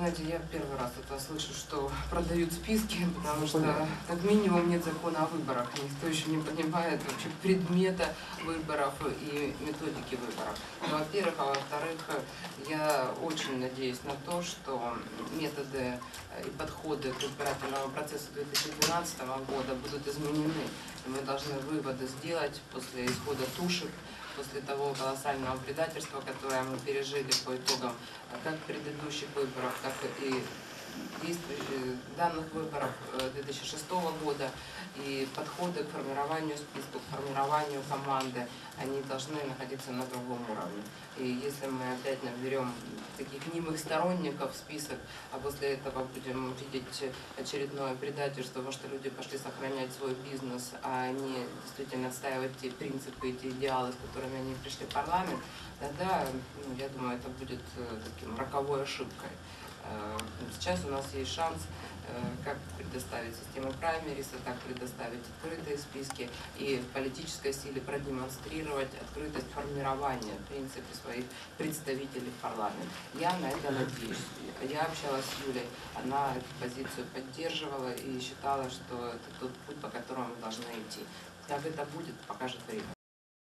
Знаете, я первый раз это слышу, что продают списки, потому что как минимум нет закона о выборах. Никто еще не понимает вообще предмета выборов и методики выборов. Во-первых, а во-вторых, я очень надеюсь на то, что методы и подходы к избирательному процессу 2012 года будут изменены. Мы должны выводы сделать после исхода тушек, после того колоссального предательства, которое мы пережили по итогам э, как предыдущих выборов, так и действующих данных выборов э, 2006 года и подходы к формированию списков, к формированию команды, они должны находиться на другом уровне. И если мы опять наберем таких немых сторонников в список, а после этого будем видеть очередное предательство, во что люди пошли сохранять свой бизнес, а не действительно отстаивать те принципы и те идеалы, с которыми они пришли в парламент, тогда, ну, я думаю, это будет э, таким роковой ошибкой. Э, Сейчас у нас есть шанс э, как предоставить систему праймериса, так предоставить открытые списки и в политической силе продемонстрировать открытость формирования, в принципе, своих представителей в парламент. Я на это надеюсь. Я общалась с Юлей, она эту позицию поддерживала и считала, что это тот путь, по которому мы должны идти. Как это будет, покажет время.